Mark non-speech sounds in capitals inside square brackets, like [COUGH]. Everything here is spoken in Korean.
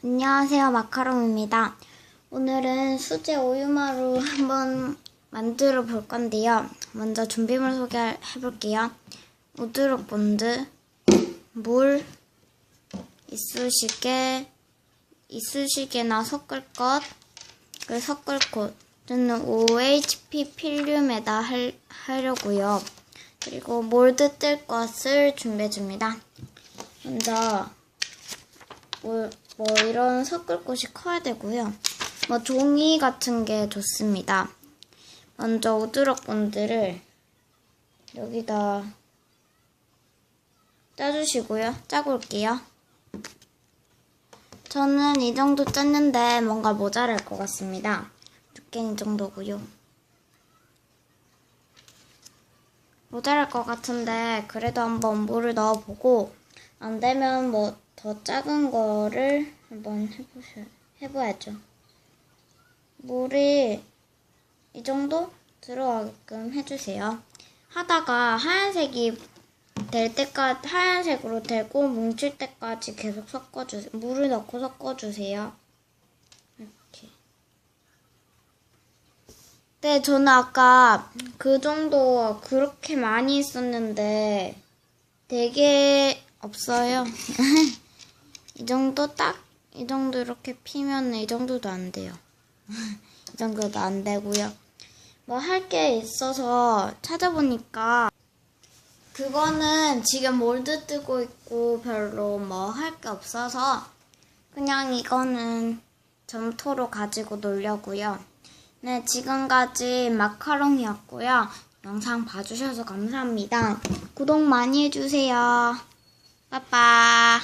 안녕하세요. 마카롱입니다. 오늘은 수제 우유마루 한번 만들어 볼 건데요. 먼저 준비물 소개해 볼게요. 우드룩 본드, 물, 이쑤시개, 이쑤시개나 섞을 것, 그 섞을 것. 저는 OHP 필름에다 할, 하려고요. 그리고 몰드 뜰 것을 준비해 줍니다. 먼저 뭐, 뭐 이런 섞을 곳이 커야 되고요. 뭐 종이 같은 게 좋습니다. 먼저 우드럭 본드를 여기다 짜주시고요. 짜고 올게요. 저는 이 정도 짰는데 뭔가 모자랄 것 같습니다. 두께는 이 정도고요. 모자랄 것 같은데 그래도 한번 물을 넣어보고 안 되면 뭐 더 작은 거를 한번 해보셔 해봐야죠. 물이 이 정도 들어가게끔 해주세요. 하다가 하얀색이 될 때까지 하얀색으로 되고 뭉칠 때까지 계속 섞어주세요. 물을 넣고 섞어주세요. 이렇게. 네, 저는 아까 그 정도 그렇게 많이 있었는데 되게 없어요. [LAUGHS] 이 정도 딱, 이 정도 이렇게 피면 이 정도도 안 돼요. [LAUGHS] 이 정도도 안 되고요. 뭐 할 게 있어서 찾아보니까 그거는 지금 몰드 뜨고 있고 별로 뭐 할 게 없어서 그냥 이거는 점토로 가지고 놀려고요. 네, 지금까지 마카롱이었고요. 영상 봐주셔서 감사합니다. 구독 많이 해주세요. 빠빠.